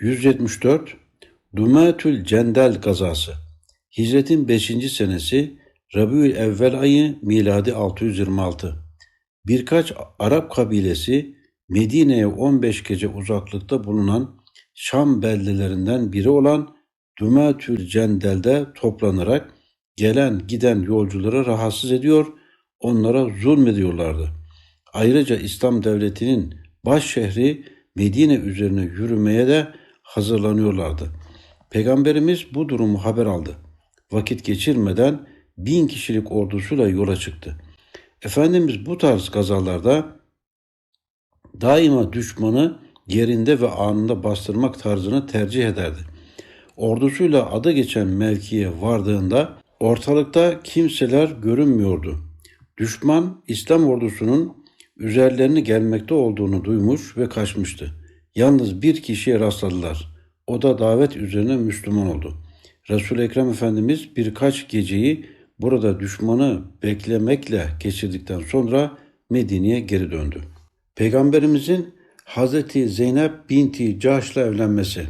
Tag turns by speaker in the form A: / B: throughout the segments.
A: 174 Dumatül Cendel gazası Hicretin 5. senesi Rabiül Evvel ayı miladi 626. Birkaç Arap kabilesi Medine'ye 15 gece uzaklıkta bulunan Şam beldelerinden biri olan Dumatül Cendel'de toplanarak gelen giden yolcuları rahatsız ediyor, onlara zulmediyorlardı. Ayrıca İslam devletinin baş şehri Medine üzerine yürümeye de hazırlanıyorlardı. Peygamberimiz bu durumu haber aldı. Vakit geçirmeden bin kişilik ordusuyla yola çıktı. Efendimiz bu tarz gazalarda daima düşmanı yerinde ve anında bastırmak tarzını tercih ederdi. Ordusuyla adı geçen mevkiye vardığında ortalıkta kimseler görünmüyordu. Düşman İslam ordusunun üzerlerine gelmekte olduğunu duymuş ve kaçmıştı. Yalnız bir kişiye rastladılar. O da davet üzerine Müslüman oldu. Resul-i Ekrem Efendimiz birkaç geceyi burada düşmanı beklemekle geçirdikten sonra Medine'ye geri döndü. Peygamberimizin Hazreti Zeynep binti Cahş'la evlenmesi.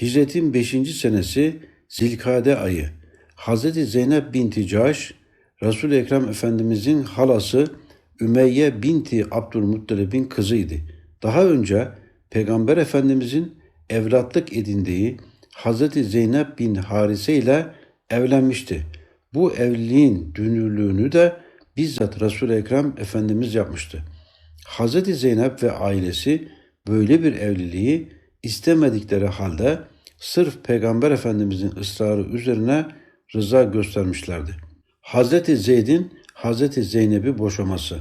A: Hicretin 5. senesi Zilkade ayı. Hazreti Zeynep binti Cahş, Resul-i Ekrem Efendimizin halası Ümeyye binti Abdülmuttalib'in kızıydı. Daha önce Peygamber Efendimizin evlatlık edindiği Hazreti Zeynep bin Harise ile evlenmişti. Bu evliliğin dünürlüğünü de bizzat Resul-i Ekrem Efendimiz yapmıştı. Hazreti Zeynep ve ailesi böyle bir evliliği istemedikleri halde sırf Peygamber Efendimizin ısrarı üzerine rıza göstermişlerdi. Hazreti Zeyd'in Hazreti Zeynep'i boşaması.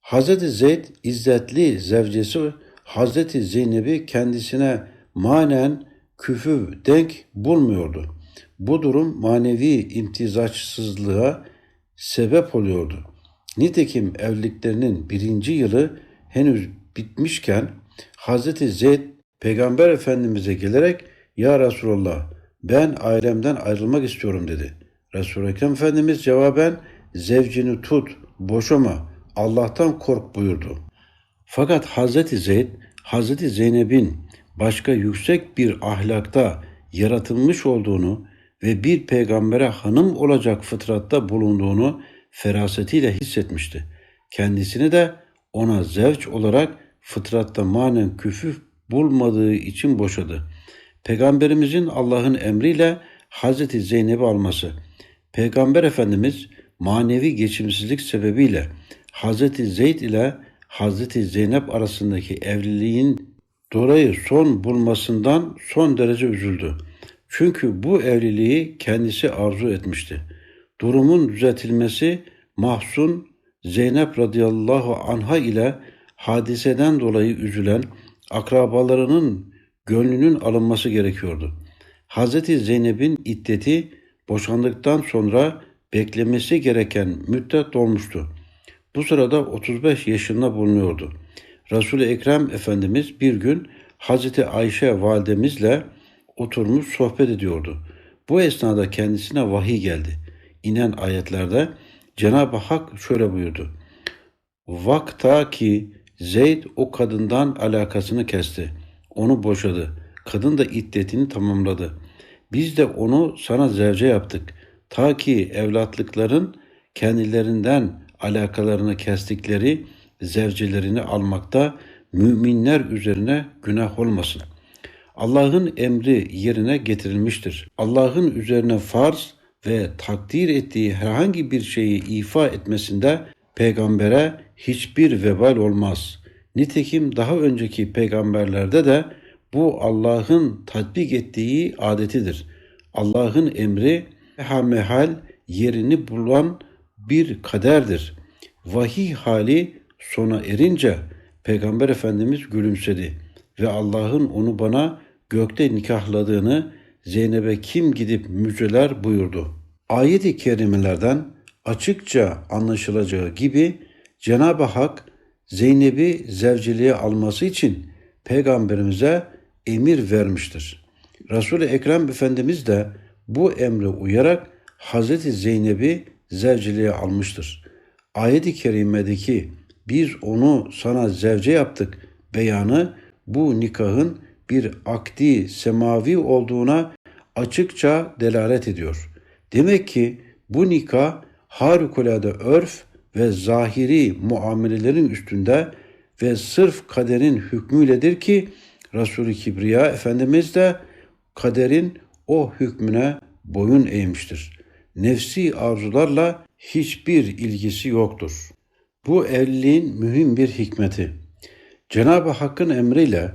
A: Hazreti Zeyd izzetli zevcesi Hazreti Zeynep'i kendisine manen küfü denk bulmuyordu. Bu durum manevi imtizaçsızlığa sebep oluyordu. Nitekim evliliklerinin birinci yılı henüz bitmişken Hazreti Zeyd Peygamber Efendimiz'e gelerek Ya Resulallah ben ailemden ayrılmak istiyorum dedi. Resul-i Ekrem Efendimiz cevaben zevcini tut, boşama, Allah'tan kork buyurdu. Fakat Hazreti Zeyd, Hazreti Zeynep'in başka yüksek bir ahlakta yaratılmış olduğunu ve bir peygambere hanım olacak fıtratta bulunduğunu ferasetiyle hissetmişti. Kendisini de ona zevç olarak fıtratta manen küfüf bulmadığı için boşadı. Peygamberimizin Allah'ın emriyle Hazreti Zeynep'i alması. Peygamber Efendimiz manevi geçimsizlik sebebiyle Hazreti Zeyd ile Hazreti Zeynep arasındaki evliliğin dolayı son bulmasından son derece üzüldü. Çünkü bu evliliği kendisi arzu etmişti. Durumun düzeltilmesi Mahsun Zeynep radıyallahu anha ile hadiseden dolayı üzülen akrabalarının gönlünün alınması gerekiyordu. Hazreti Zeynep'in iddeti boşandıktan sonra beklemesi gereken müddet dolmuştu. Bu sırada 35 yaşında bulunuyordu. Resul-i Ekrem Efendimiz bir gün Hazreti Ayşe validemizle oturmuş sohbet ediyordu. Bu esnada kendisine vahiy geldi. İnen ayetlerde Cenab-ı Hak şöyle buyurdu. Vakta ki Zeyd o kadından alakasını kesti. Onu boşadı. Kadın da iddetini tamamladı. Biz de onu sana zevce yaptık. Ta ki evlatlıkların kendilerinden alakalarını kestikleri zevcelerini almakta müminler üzerine günah olmasın. Allah'ın emri yerine getirilmiştir. Allah'ın üzerine farz ve takdir ettiği herhangi bir şeyi ifa etmesinde peygambere hiçbir vebal olmaz. Nitekim daha önceki peygamberlerde de bu Allah'ın tatbik ettiği adetidir. Allah'ın emri mehal yerini bulan bir kaderdir. Vahiy hali sona erince Peygamber Efendimiz gülümsedi ve Allah'ın onu bana gökte nikahladığını Zeynep'e kim gidip müjdeler buyurdu. Ayet-i kerimelerden açıkça anlaşılacağı gibi Cenab-ı Hak Zeynep'i zevciliğe alması için peygamberimize emir vermiştir. Resul-i Ekrem Efendimiz de bu emre uyarak Hazreti Zeynep'i zevciliğe almıştır. Ayet-i kerimedeki biz onu sana zevce yaptık beyanı bu nikahın bir akdi semavi olduğuna açıkça delalet ediyor. Demek ki bu nikah harikulade örf ve zahiri muamelelerin üstünde ve sırf kaderin hükmüyledir ki Resulü Kibriya Efendimiz de kaderin o hükmüne boyun eğmiştir. Nefsi arzularla hiçbir ilgisi yoktur. Bu evliliğin mühim bir hikmeti. Cenab-ı Hakk'ın emriyle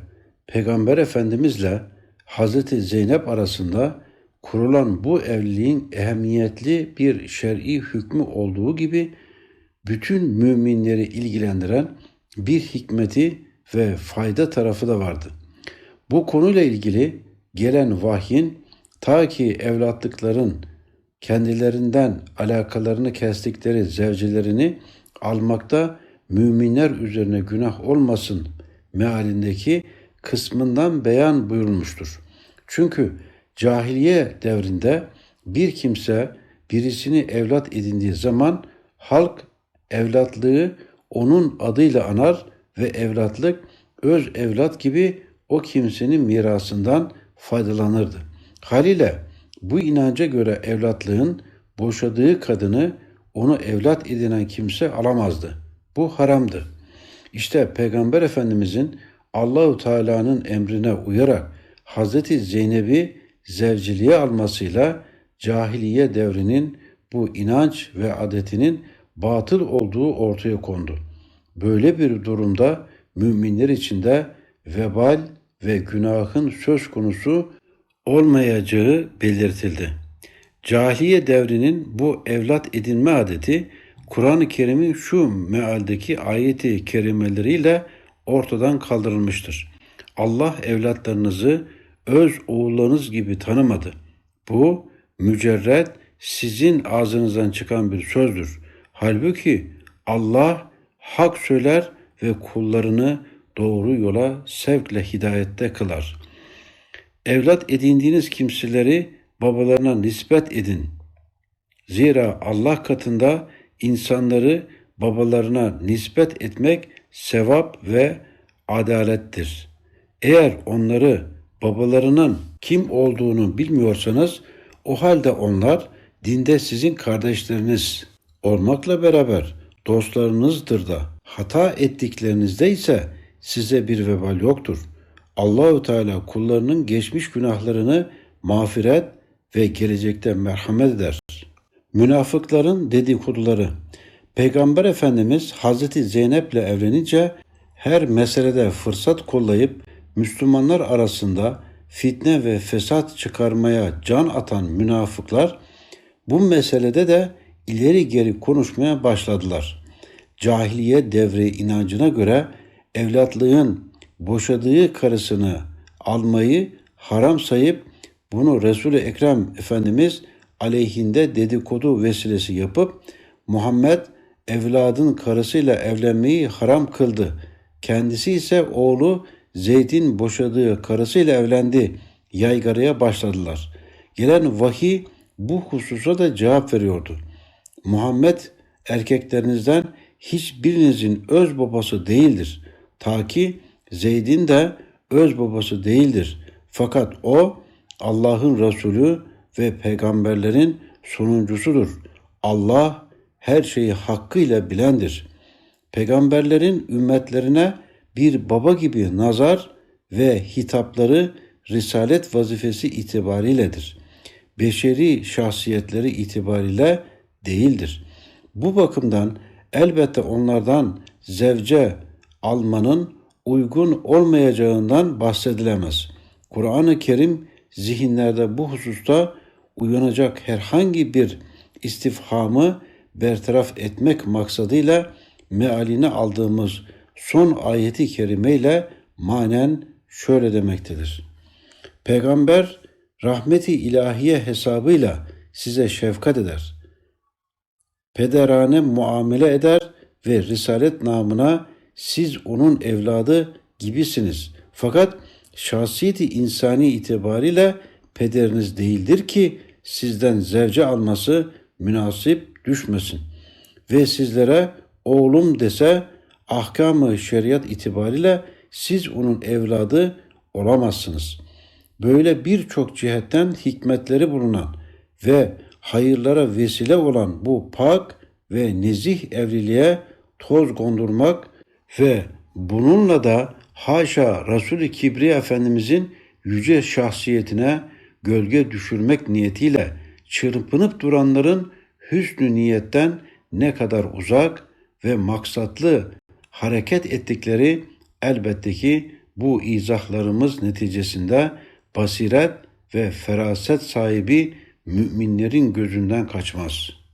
A: Peygamber Efendimizle Hazreti Zeynep arasında kurulan bu evliliğin ehemmiyetli bir şer'i hükmü olduğu gibi bütün müminleri ilgilendiren bir hikmeti ve fayda tarafı da vardı. Bu konuyla ilgili gelen vahyin ta ki evlatlıkların kendilerinden alakalarını kestikleri zevcelerini almakta müminler üzerine günah olmasın mealindeki kısmından beyan buyurulmuştur. Çünkü cahiliye devrinde bir kimse birisini evlat edindiği zaman halk evlatlığı onun adıyla anar ve evlatlık öz evlat gibi o kimsenin mirasından faydalanırdı. Haliyle bu inanca göre evlatlığın boşadığı kadını onu evlat edinen kimse alamazdı. Bu haramdı. İşte Peygamber Efendimizin Allahu Teala'nın emrine uyarak Hazreti Zeynep'i zevciliğe almasıyla cahiliye devrinin bu inanç ve adetinin batıl olduğu ortaya kondu. Böyle bir durumda müminler içinde vebal ve günahın söz konusu olmayacağı belirtildi. Cahiliye devrinin bu evlat edinme adeti Kur'an-ı Kerim'in şu mealdeki ayeti kerimeleriyle ortadan kaldırılmıştır. Allah evlatlarınızı öz oğullarınız gibi tanımadı. Bu mücerret sizin ağzınızdan çıkan bir sözdür. Halbuki Allah hak söyler ve kullarını doğru yola sevkle hidayette kılar. Evlat edindiğiniz kimseleri babalarına nispet edin. Zira Allah katında insanları babalarına nispet etmek sevap ve adalettir. Eğer onları babalarının kim olduğunu bilmiyorsanız o halde onlar dinde sizin kardeşleriniz olmakla beraber dostlarınızdır da hata ettiklerinizde ise size bir vebal yoktur. Allahü Teala kullarının geçmiş günahlarını mağfiret ve gelecekte merhamet eder. Münafıkların dedikoduları Peygamber Efendimiz Hazreti Zeynep'le evlenince her meselede fırsat kollayıp Müslümanlar arasında fitne ve fesat çıkarmaya can atan münafıklar bu meselede de ileri geri konuşmaya başladılar. Cahiliye devri inancına göre evlatlığın boşadığı karısını almayı haram sayıp bunu Resul-i Ekrem Efendimiz aleyhinde dedikodu vesilesi yapıp Muhammed evladın karısıyla evlenmeyi haram kıldı. Kendisi ise oğlu Zeyd'in boşadığı karısıyla evlendi. Yaygaraya başladılar. Gelen vahiy bu hususa da cevap veriyordu. Muhammed erkeklerinizden hiçbirinizin öz babası değildir. Ta ki Zeyd'in de öz babası değildir. Fakat o Allah'ın Resulü ve peygamberlerin sonuncusudur. Allah her şeyi hakkıyla bilendir. Peygamberlerin ümmetlerine bir baba gibi nazar ve hitapları risalet vazifesi itibariyledir. Beşeri şahsiyetleri itibariyle değildir. Bu bakımdan elbette onlardan zevce almanın uygun olmayacağından bahsedilemez. Kur'an-ı Kerim zihinlerde bu hususta uyanacak herhangi bir istifhamı bertaraf etmek maksadıyla mealini aldığımız son ayeti kerimeyle manen şöyle demektedir. Peygamber rahmeti ilahiye hesabıyla size şefkat eder. Pederane muamele eder ve risalet namına siz onun evladı gibisiniz. Fakat şahsiyeti insani itibariyle pederiniz değildir ki sizden zevce alması münasip düşmesin. Ve sizlere oğlum dese ahkamı şeriat itibariyle siz onun evladı olamazsınız. Böyle birçok cihetten hikmetleri bulunan ve hayırlara vesile olan bu pak ve nezih evliliğe toz kondurmak ve bununla da haşa Resul-i Kibriya Efendimizin yüce şahsiyetine gölge düşürmek niyetiyle çırpınıp duranların hüsnü niyetten ne kadar uzak ve maksatlı hareket ettikleri elbette ki bu izahlarımız neticesinde basiret ve feraset sahibi müminlerin gözünden kaçmaz.''